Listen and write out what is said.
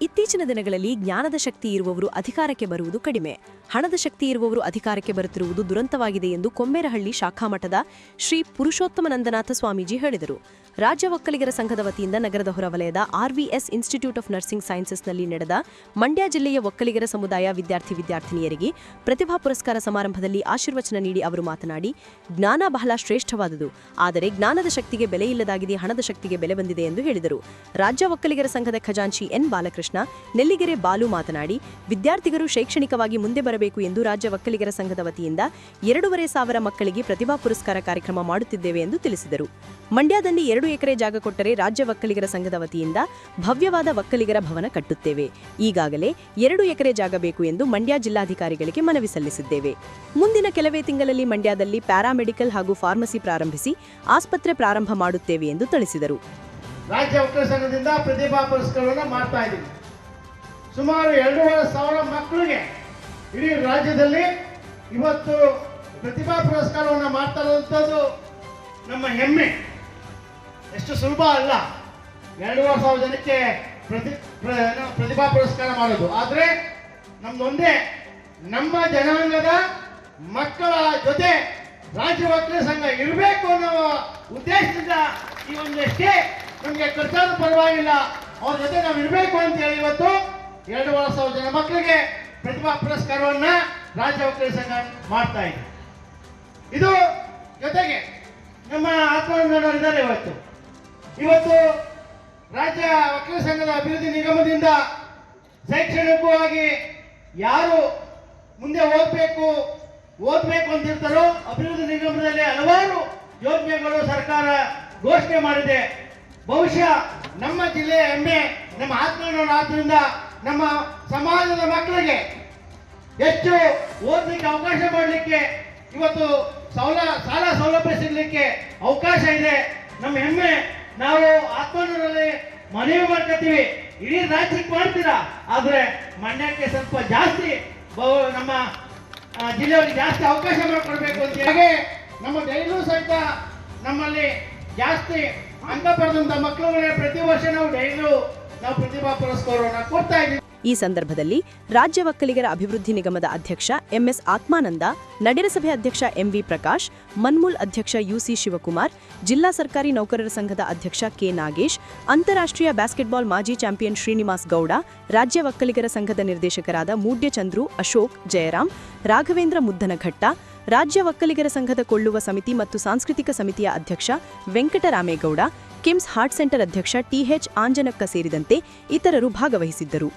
ಇತ್ತೀಚಿನ ದಿನಗಳಲ್ಲಿ ಜ್ಞಾನದ ಶಕ್ತಿ ಇರುವವರು ಅಧಿಕಾರಕ್ಕೆ ಬರುವುದು ಕಡಿಮೆ. ಹಣದ ಶಕ್ತಿ ಇರುವವರು ಅಧಿಕಾರಕ್ಕೆ ಬರುತ್ತಿರುವುದು ದುರಂತವಾಗಿದೆ ಎಂದು ಕೊಮ್ಮೇರಹಳ್ಳಿ ಶಾಖಾಮಠದ ಶ್ರೀ ಪುರುಷೋತ್ತಮನಂದನಾಥ ಸ್ವಾಮೀಜಿ ಹೇಳಿದರು. ರಾಜ್ಯ ಒಕ್ಕಲಿಗರ ಸಂಘದ ವತಿಯಿಂದ ನಗರದ ಹೊರವಲಯದ ಆರ್ವಿಎಸ್ ಇನ್ಸ್ಟಿಟ್ಯೂಟ್ ಆಫ್ ನರ್ಸಿಂಗ್ ಸೈನ್ಸಸ್ನಲ್ಲಿ ನಡೆದ ಮಂಡ್ಯ ಜಿಲ್ಲೆಯ ಒಕ್ಕಲಿಗರ ಸಮುದಾಯ ವಿದ್ಯಾರ್ಥಿ ವಿದ್ಯಾರ್ಥಿನಿಯರಿಗೆ ಪ್ರತಿಭಾ ಪುರಸ್ಕಾರ ಸಮಾರಂಭದಲ್ಲಿ ಆಶೀರ್ವಚನ ನೀಡಿ ಅವರು ಮಾತನಾಡಿ, ಜ್ಞಾನ ಬಹಳ ಶ್ರೇಷ್ಠವಾದುದು, ಆದರೆ ಜ್ಞಾನದ ಶಕ್ತಿಗೆ ಬೆಲೆ ಇಲ್ಲದಾಗಿದೆ, ಹಣದ ಶಕ್ತಿಗೆ ಬೆಲೆ ಬಂದಿದೆ ಎಂದು ಹೇಳಿದರು. ರಾಜ್ಯ ಒಕ್ಕಲಿಗರ ಸಂಘದ ಖಜಾಂಚಿ ಎನ್ ಬಾಲಕೃಷ್ಣ ನೆಲ್ಲಿಗೆರೆ ಬಾಲು ಮಾತನಾಡಿ ವಿದ್ಯಾರ್ಥಿಗಳು ಶೈಕ್ಷಣಿಕವಾಗಿ ಮುಂದೆ ಬರಬೇಕು ಎಂದು ರಾಜ್ಯ ಒಕ್ಕಲಿಗರ ಸಂಘದ ವತಿಯಿಂದ ಎರಡೂವರೆ ಸಾವಿರ ಮಕ್ಕಳಿಗೆ ಪ್ರತಿಭಾ ಪುರಸ್ಕಾರ ಕಾರ್ಯಕ್ರಮ ಮಾಡುತ್ತಿದ್ದೇವೆ ಎಂದು ತಿಳಿಸಿದರು. ಮಂಡ್ಯದಲ್ಲಿ ಎರಡು ಎಕರೆ ಜಾಗ ಕೊಟ್ಟರೆ ರಾಜ್ಯ ಒಕ್ಕಲಿಗರ ಸಂಘದ ವತಿಯಿಂದ ಭವ್ಯವಾದ ಒಕ್ಕಲಿಗರ ಭವನ ಕಟ್ಟುತ್ತೇವೆ. ಈಗಾಗಲೇ ಎರಡು ಎಕರೆ ಜಾಗ ಬೇಕು ಎಂದು ಮಂಡ್ಯ ಜಿಲ್ಲಾಧಿಕಾರಿಗಳಿಗೆ ಮನವಿ ಸಲ್ಲಿಸಿದ್ದೇವೆ. ಮುಂದಿನ ಕೆಲವೇ ತಿಂಗಳಲ್ಲಿ ಮಂಡ್ಯದಲ್ಲಿ ಪ್ಯಾರಾಮೆಡಿಕಲ್ ಹಾಗೂ ಫಾರ್ಮಸಿ ಪ್ರಾರಂಭಿಸಿ ಆಸ್ಪತ್ರೆ ಪ್ರಾರಂಭ ಮಾಡುತ್ತೇವೆ ಎಂದು ತಿಳಿಸಿದರು. ರಾಜ್ಯ ಒಕ್ಕಲಿಗ ಸಂಘದಿಂದ ಪ್ರತಿಭಾ ಪುರಸ್ಕಾರವನ್ನು ಮಾಡ್ತಾ ಇದ್ದೀವಿ. ಸುಮಾರು ಎರಡೂವರೆ ಸಾವಿರ ಮಕ್ಕಳಿಗೆ ಇಡೀ ರಾಜ್ಯದಲ್ಲಿ ಇವತ್ತು ಪ್ರತಿಭಾ ಪುರಸ್ಕಾರವನ್ನು ಮಾಡ್ತಾ ನಮ್ಮ ಹೆಮ್ಮೆ. ಎಷ್ಟು ಸುಲಭ ಅಲ್ಲ. ಎರಡೂವರೆ ಸಾವಿರ ಜನಕ್ಕೆ ಪ್ರತಿ ಪ್ರತಿಭಾ ಪುರಸ್ಕಾರ ಮಾಡೋದು. ಆದರೆ ನಮ್ದೊಂದೇ ನಮ್ಮ ಜನಾಂಗದ ಮಕ್ಕಳ ಜೊತೆ ರಾಜ್ಯ ವಕೀಲ ಸಂಘ ಇರಬೇಕು ಅನ್ನೋ ಉದ್ದೇಶದಿಂದ ಈ ಒಂದು ಎಷ್ಟೇ ನಮಗೆ ಕರ್ತಾದ ಪರವಾಗಿಲ್ಲ. ಅವ್ರ ಜೊತೆ ನಾವು ಇರಬೇಕು ಅಂತ ಹೇಳಿ ಇವತ್ತು ಎರಡೂವರೆ ಸಾವಿರ ಜನ ಮಕ್ಕಳಿಗೆ ಪ್ರತಿಭಾ ಪುರಸ್ಕಾರವನ್ನ ರಾಜ್ಯ ವಕೀಲ ಸಂಘ ಮಾಡ್ತಾ ಇದೆ. ಇದು ಜೊತೆಗೆ ನಮ್ಮ ಆತ್ಮಾಭಿಮಾನಿದ್ದಾರೆ ಇವತ್ತು. ಇವತ್ತು ರಾಜ್ಯ ವಕೀಲ ಸಂಘದ ಅಭಿವೃದ್ಧಿ ನಿಗಮದಿಂದ ಶೈಕ್ಷಣಿಕವಾಗಿ ಯಾರು ಮುಂದೆ ಓದಬೇಕು ಓದಬೇಕು ಅಂತಿರ್ತಾರೋ ಅಭಿವೃದ್ಧಿ ನಿಗಮದಲ್ಲಿ ಹಲವಾರು ಯೋಜನೆಗಳು ಸರ್ಕಾರ ಘೋಷಣೆ ಮಾಡಿದೆ. ಬಹುಶಃ ನಮ್ಮ ಜಿಲ್ಲೆಯ ಹೆಮ್ಮೆ ನಮ್ಮ ಆತ್ಮೀಯನವರ ಆದ್ರಿಂದ ನಮ್ಮ ಸಮಾಜದ ಮಕ್ಕಳಿಗೆ ಹೆಚ್ಚು ಓದಲಿಕ್ಕೆ ಅವಕಾಶ ಮಾಡಲಿಕ್ಕೆ ಇವತ್ತು ಸೌಲ ಸಾಲ ಸೌಲಭ್ಯ ಸಿಗಲಿಕ್ಕೆ ಅವಕಾಶ ಇದೆ. ನಮ್ಮ ಹೆಮ್ಮೆ, ನಾವು ಆತ್ಮನಲ್ಲಿ ಮನವಿ ಮಾಡ್ಕೊತೀವಿ. ಇಡೀ ರಾಜ್ಯಕ್ಕೆ ಮಾಡ್ತೀರಾ? ಆದರೆ ಮಂಡ್ಯಕ್ಕೆ ಸ್ವಲ್ಪ ಜಾಸ್ತಿ ನಮ್ಮ ಜಿಲ್ಲೆಯವರಿಗೆ ಜಾಸ್ತಿ ಅವಕಾಶ ಮಾಡಿಕೊಡ್ಬೇಕು ಅಂತ ಹಾಗೆ ನಮ್ಮ ಡೈಲೂ ಸಹಿತ ನಮ್ಮಲ್ಲಿ ಜಾಸ್ತಿ ಅಂಕ ಪಡೆದಂಥ ಮಕ್ಕಳುಗಳೇ ಪ್ರತಿ ವರ್ಷ ನಾವು ಡೈರಿಯೂ ಈ ಸಂದರ್ಭದಲ್ಲಿ ರಾಜ್ಯ ಒಕ್ಕಲಿಗರ ಅಭಿವೃದ್ಧಿ ನಿಗಮದ ಅಧ್ಯಕ್ಷ ಎಂಎಸ್ ಆತ್ಮಾನಂದ ನಡಿರಸಭೆ ಅಧ್ಯಕ್ಷ ಎಂವಿ ಪ್ರಕಾಶ್, ಮನ್ಮೂಲ್ ಅಧ್ಯಕ್ಷ ಯುಸಿ ಶಿವಕುಮಾರ್, ಜಿಲ್ಲಾ ಸರ್ಕಾರಿ ನೌಕರರ ಸಂಘದ ಅಧ್ಯಕ್ಷ ಕೆ ನಾಗೇಶ್, ಅಂತಾರಾಷ್ಟ್ರೀಯ ಬ್ಯಾಸ್ಕೆಟ್ಬಾಲ್ ಮಾಜಿ ಚಾಂಪಿಯನ್ ಶ್ರೀನಿವಾಸ್ ಗೌಡ, ರಾಜ್ಯ ಒಕ್ಕಲಿಗರ ಸಂಘದ ನಿರ್ದೇಶಕರಾದ ಮೂಡ್ಯಚಂದ್ರು ಅಶೋಕ್ ಜಯರಾಮ್ ರಾಘವೇಂದ್ರ ಮುದ್ದನಘಟ್ಟ, ರಾಜ್ಯ ಒಕ್ಕಲಿಗರ ಸಂಘದ ಕೊಳ್ಳುವ ಸಮಿತಿ ಮತ್ತು ಸಾಂಸ್ಕೃತಿಕ ಸಮಿತಿಯ ಅಧ್ಯಕ್ಷ ವೆಂಕಟರಾಮೇಗೌಡ ಕಿಮ್ಸ್ ಹಾರ್ಟ್ ಸೆಂಟರ್ ಅಧ್ಯಕ್ಷ ಟಿಎಚ್ ಆಂಜನಕ್ಕ ಸೇರಿದಂತೆ ಇತರರು ಭಾಗವಹಿಸಿದ್ದರು.